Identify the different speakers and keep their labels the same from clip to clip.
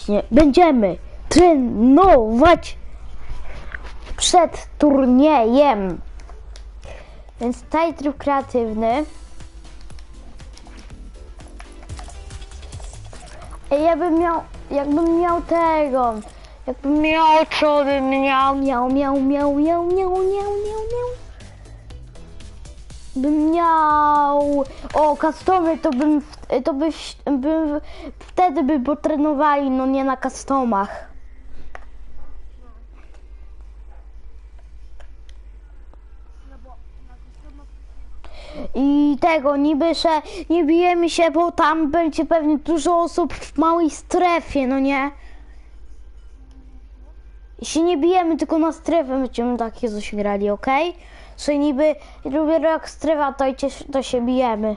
Speaker 1: właśnie będziemy trenować przed turniejem. Więc taj tryb kreatywny. Ja bym miał, jakbym miał tego, jakbym miał, co bym miał, miał, miał, miał, miał, miał, miał, miał, miał. Bym miał, o, customy, to bym, w- to byś, bym, wtedy by potrenowali, no nie na customach. I tego, niby, że nie bijemy się, bo tam będzie pewnie dużo osób w małej strefie, no nie? I się nie bijemy, tylko na strefę będziemy takie coś grali, okej? Że niby jak strefa, to, to się bijemy.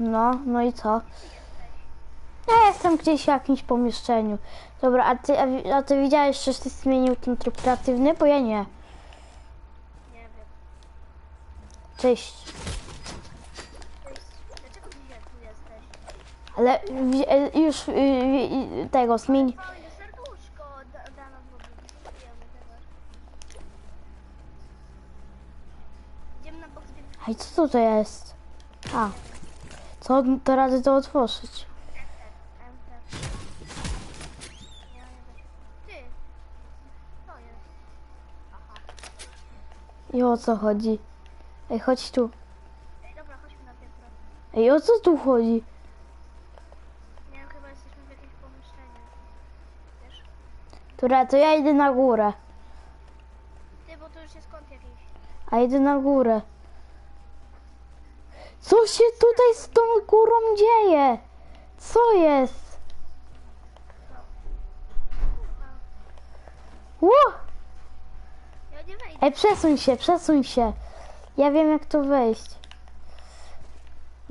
Speaker 1: No, no i co? Ja jestem gdzieś w jakimś pomieszczeniu. Dobra, a ty, a, ty widziałeś, że ty zmienił ten tryb kreatywny? Bo ja nie.
Speaker 2: nie wiem
Speaker 1: Cześć.
Speaker 2: Cześć. dlaczego tu jesteś?
Speaker 1: Ale e, już y, tego zmień. I co to jest? A. Co to radzę to otworzyć?
Speaker 2: To.
Speaker 1: I o co chodzi? Ej, chodź tu.
Speaker 2: Ej, dobra, chodźmy na piętro.
Speaker 1: Ej, o co tu chodzi?
Speaker 2: Nie wiem, chyba jesteśmy w jakimś pomieszczeniu. Wiesz?
Speaker 1: Dobra, to ja idę na górę.
Speaker 2: Ty, bo to już jest kąt jakiś.
Speaker 1: A idę na górę. Co się tutaj z tą górą dzieje? Co jest? Ło! Ej, przesuń się, przesuń się. Ja wiem jak tu wejść.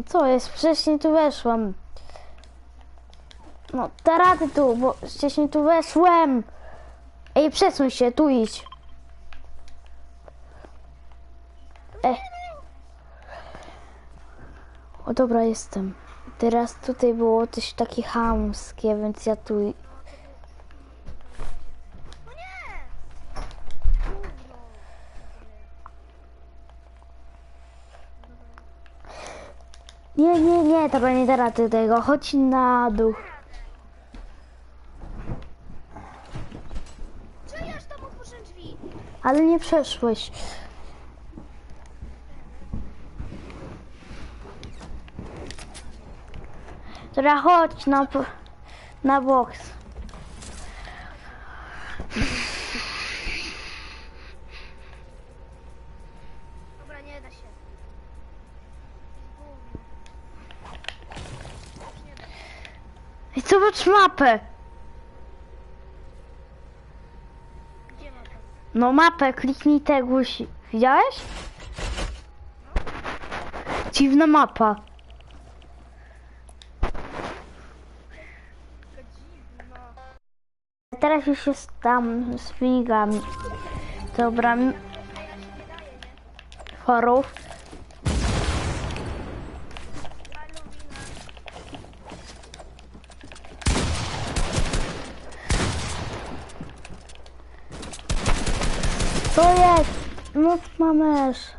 Speaker 1: Co jest? Wcześniej tu weszłam. No, da rady tu, bo wcześniej tu weszłem. Ej, przesuń się, tu idź. Ej. O dobra, jestem. Teraz tutaj było coś takie chamskie, więc ja tu...
Speaker 2: nie!
Speaker 1: Nie, nie, to nie da rady tego. Chodź na dół. Ale nie przeszłeś. Dobra, chodź na, na boks.
Speaker 2: Dobra, nie da się.
Speaker 1: Ej, zobacz mapę.
Speaker 2: Gdzie ma to?
Speaker 1: No mapę, kliknij te gusi. Widziałeś? Dziwna mapa. teraz już jest tam z figami. Dobra. Chorów.
Speaker 2: To
Speaker 1: jest! No, Mów mamesz!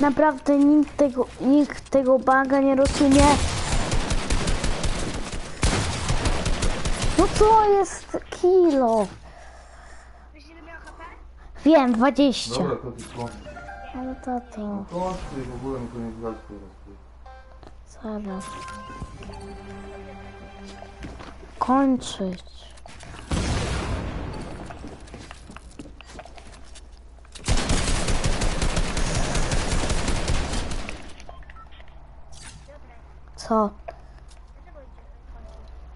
Speaker 1: Naprawdę nikt tego, nikt tego baga nie rozumie. No co jest kilo? Wiem, 20.
Speaker 3: Dobra, to ty kończ.
Speaker 1: Ale tato,
Speaker 3: ty, w ogóle mi to nie ty.
Speaker 1: zaraz. Kończyć. Co?